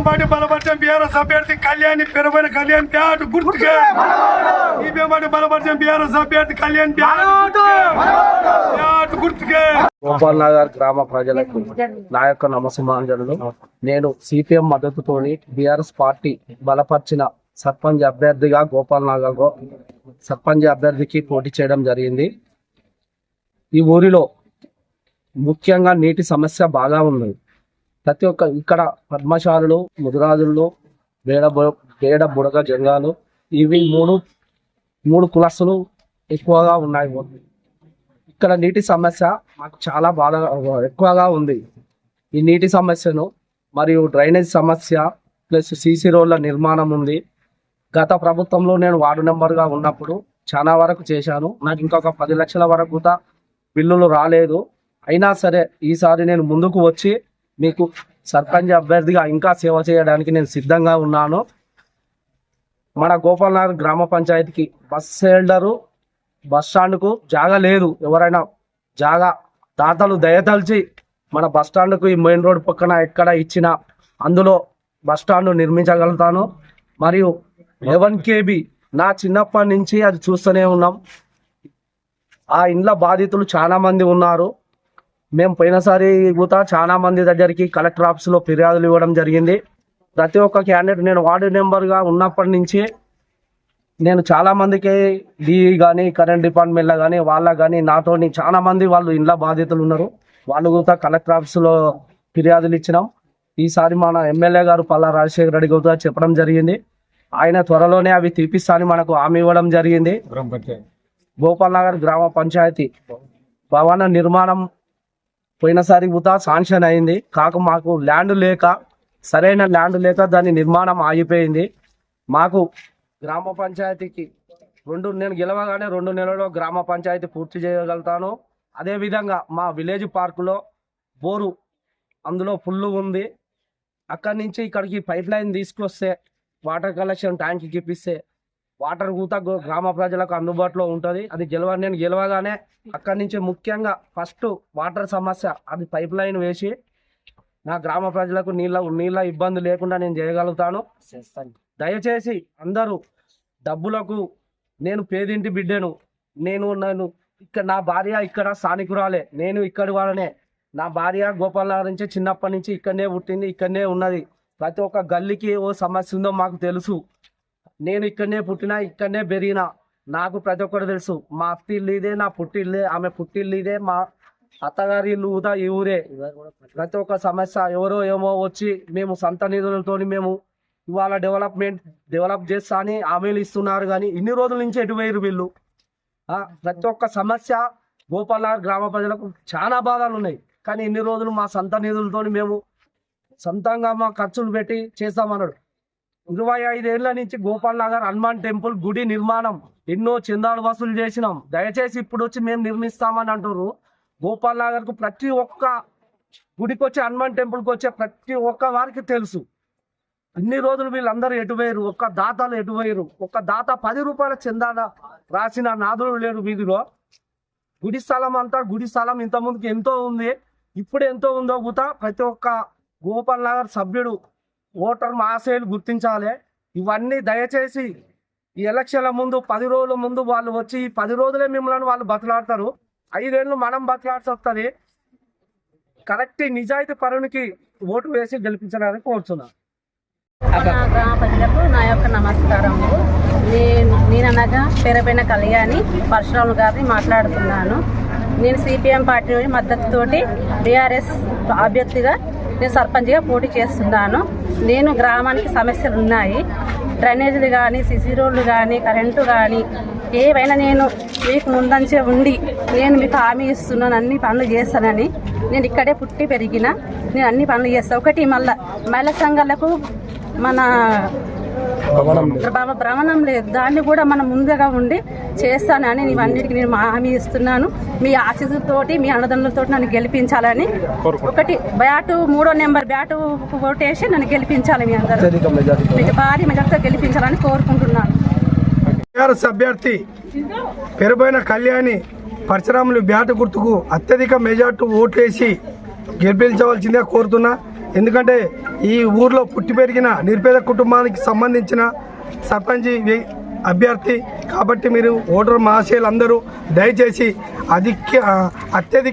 CPM party BRS అభ్యర్థి కళ్యాణ్ పెరుమైన Kalyan bat గుర్తుకే. సిపిఎం పార్టీ బలపరిచం బీఆర్ఎస్ అభ్యర్థి కళ్యాణ్ బ్యాట్ గుర్తుకే. గోపాల్ నగర్ గ్రామ ప్రజలకు నా యొక్క నమస్కారాలు. నేను సిపిఎం మద్దతుతోని బీఆర్ఎస్ పార్టీ బలపరిచిన సర్పంచ్ అభ్యర్థిగా గోపాల్ నగర్ సర్పంచ్ అభ్యర్థికి పోటీ చేయడం జరిగింది. ఈ ఊరిలో ముఖ్యంగా నీటి సమస్య బాగా ఉంది. ప్రతి ఒక్క ఇక్కడ పద్మశాలులు ముదురాజులు బేడ బేడ బుడగ జంగాలు ఇవి మూడు మూడు కులస్తులు ఎక్కువగా ఉన్నాయి. ఇక్కడ నీటి సమస్య మాకు చాలా బాధ ఎక్కువగా ఉంది. ఈ నీటి సమస్యను మరియు డ్రైనేజ్ సమస్య ప్లస్ సీసీ రోడ్ల నిర్మాణం ఉంది. గత ప్రభుత్వంలో నేను వార్డు నెంబర్గా ఉన్నప్పుడు చాలా వరకు చేశాను. నాకు ఇంకొక పది లక్షల వరకు కూడా బిల్లులు రాలేదు. అయినా సరే ఈసారి నేను ముందుకు వచ్చి మీకు సర్పంచ్ అభ్యర్థిగా ఇంకా సేవ చేయడానికి నేను సిద్ధంగా ఉన్నాను. మన గోపాల్నగర్ గ్రామ పంచాయతీకి బస్ హోల్డరు బస్ స్టాండ్కు జాగా లేదు. ఎవరైనా జాగా దాతలు దయతలిచి మన బస్ స్టాండ్కు ఈ మెయిన్ రోడ్ పక్కన ఎక్కడ ఇచ్చిన అందులో బస్ స్టాండ్ నిర్మించగలుగుతాను. మరియు లెవెన్ కేబీ నా చిన్నప్పటి నుంచి అది చూస్తూనే ఉన్నాం. ఆ ఇండ్ల బాధితులు చాలామంది ఉన్నారు. మేము పోయినసారి కూడా చాలా మంది దగ్గరికి కలెక్టర్ ఆఫీస్లో ఫిర్యాదులు ఇవ్వడం జరిగింది. ప్రతి ఒక్క క్యాండిడేట్ నేను వార్డు నెంబర్గా ఉన్నప్పటి నుంచి నేను చాలా మందికి డిఈ కానీ కరెంట్ డిపార్ట్మెంట్లో కానీ వాళ్ళ కానీ నాతో చాలా మంది వాళ్ళు ఇండ్ల బాధితులు ఉన్నారు. వాళ్ళు కూడా కలెక్టర్ ఆఫీసులో ఫిర్యాదులు ఇచ్చినాం. ఈసారి మన ఎమ్మెల్యే గారు పల్లా రాజశేఖర రెడ్డి కూడా చెప్పడం జరిగింది. ఆయన త్వరలోనే అవి తీపిస్తానని మనకు హామీ ఇవ్వడం జరిగింది. గోపాల్ నగర్ గ్రామ పంచాయతీ. భవన నిర్మాణం పోయినసారి కూడా శాంక్షన్ అయింది. కాక మాకు ల్యాండ్ లేక సరైన ల్యాండ్ లేక దాని నిర్మాణం ఆగిపోయింది. మాకు గ్రామ పంచాయతీకి రెండు నేను గెలవగానే రెండు నెలల్లో గ్రామ పంచాయతీ పూర్తి చేయగలుగుతాను. అదేవిధంగా మా విలేజ్ పార్కులో బోరు అందులో ఫుల్ ఉంది. అక్కడి నుంచి ఇక్కడికి పైప్ లైన్ తీసుకొస్తే వాటర్ కలెక్షన్ ట్యాంక్కి ఇప్పిస్తే వాటర్ కూత గో- గ్రామ ప్రజలకు అందుబాటులో ఉంటుంది. అది గెలవ నేను గెలవగానే అక్కడి నుంచి ముఖ్యంగా ఫస్ట్ వాటర్ సమస్య అది పైప్ లైన్ వేసి నా గ్రామ ప్రజలకు నీళ్ళ నీళ్ళ ఇబ్బంది లేకుండా నేను చేయగలుగుతాను. దయచేసి అందరూ డబ్బులకు నేను పేదింటి బిడ్డను. నేను నేను ఇక్కడ నా భార్య ఇక్కడ స్థానికురాలే. నేను ఇక్కడి వాళ్ళనే నా భార్య గోపాల్ నుంచి చిన్నప్పటి నుంచి ఇక్కడనే పుట్టింది ఇక్కడనే ఉన్నది. ప్రతి ఒక్క గల్లీకి ఓ సమస్య ఉందో మాకు తెలుసు. నేను ఇక్కడనే పుట్టినా ఇక్కడనే పెరిగినా. నాకు ప్రతి ఒక్కరు తెలుసు. మా అత్త ఇల్లు ఇదే నా పుట్టిల్లే ఆమె పుట్టిల్లు ఇదే మా అత్తగారి ఇల్లు ఊదా ఈ ఊరే. ప్రతి ఒక్క సమస్య ఎవరో ఏమో వచ్చి మేము సొంత నిధులతో మేము ఇవాళ డెవలప్మెంట్ డెవలప్ చేస్తా అని హామీలు ఇస్తున్నారు కానీ ఇన్ని రోజుల నుంచి ఎటు పోయారు వీళ్ళు? ప్రతి ఒక్క సమస్య గోపాలనగర్ గ్రామ ప్రజలకు చాలా బాధలు ఉన్నాయి. కానీ ఇన్ని రోజులు మా సొంత నిధులతో మేము సొంతంగా మా ఖర్చులు పెట్టి చేస్తామన్నాడు. ఇరవై ఐదేళ్ళ నుంచి గోపాల్ నగర్ హనుమాన్ టెంపుల్ గుడి నిర్మాణం ఎన్నో చందాలు వసూలు చేసినాం. దయచేసి ఇప్పుడు వచ్చి మేము నిర్మిస్తామని అంటారు గోపాల్ నగర్కు ప్రతి ఒక్క గుడికి వచ్చే హనుమాన్ టెంపుల్కి వచ్చే ప్రతి ఒక్క వారికి తెలుసు. అన్ని రోజులు వీళ్ళందరూ ఎటుపోయారు ఒక్క దాతలు ఎటుపోయారు ఒక్క దాత పది రూపాయల చందాన రాసిన నాదులు లేరు వీధిలో. గుడి స్థలం అంతా గుడి స్థలం ఇంత ముందుకు ఎంతో ఉంది. ఇప్పుడు ఎంతో ఉందో గుత ప్రతి ఒక్క గోపాల్ నగర్ సభ్యుడు ఓటర్ మాసేలు గుర్తించాలి. ఇవన్నీ దయచేసి ఈ ఎలక్షన్ల ముందు పది రోజుల ముందు వాళ్ళు వచ్చి ఈ పది రోజులే మిమ్మల్ని వాళ్ళు బతలాడతారు. ఐదేళ్ళు మనం బతలాడాల్సి వస్తుంది కరెక్ట్ నిజాయితీ పరునికి ఓటు వేసి గెలిపించడానికి కోరుతున్నాను నా గ్రామ ప్రజలకు నా యొక్క నమస్కారము. నేను నేననగా పేరపైన కళ్యాణి పరశురాములు గారిని మాట్లాడుతున్నాను. నేను సిపిఎం పార్టీ మద్దతుతోటి బీఆర్ఎస్ అభ్యర్థిగా నేను సర్పంచ్గా పోటీ చేస్తున్నాను. నేను గ్రామానికి సమస్యలు ఉన్నాయి. డ్రైనేజీలు కానీ సిసి రోడ్లు కానీ కరెంటు కానీ ఏవైనా నేను మీకు ముందంచే ఉండి నేను మీకు హామీ ఇస్తున్నాను అన్ని పనులు చేస్తానని. నేను ఇక్కడే పుట్టి పెరిగిన నేను అన్ని పనులు చేస్తాను ఒకటి మళ్ళా మహిళా సంఘాలకు మన భ్రమణం లేదు. దాన్ని కూడా మనం ముందుగా ఉండి చేస్తానని నేను అన్నిటికీ నేను హామీ ఇస్తున్నాను. మీ ఆశీస్సులతోటి మీ అన్నదండలతో నన్ను గెలిపించాలని. ఒకటి బ్యాటు మూడో నెంబర్ బ్యాటు ఓటేసి నన్ను గెలిపించాలి మీ అందరూ. మీకు భారీ మెజార్టీతో గెలిపించాలని కోరుకుంటున్నాను. టీఆర్ఎస్ అభ్యర్థి పెరుబైన కళ్యాణి పరశురాములు బ్యాటు గుర్తుకు అత్యధిక మెజార్టీ ఓటేసి గెలిపించవలసిందిగా కోరుతున్నా. ఎందుకంటే ఈ ఊర్లో పుట్టి పెరిగిన నిరుపేద కుటుంబానికి సంబంధించిన సర్పంచ్ అభ్యర్థి. కాబట్టి మీరు ఓటర్ మహాశయులు అందరూ దయచేసి అధిక అత్యధిక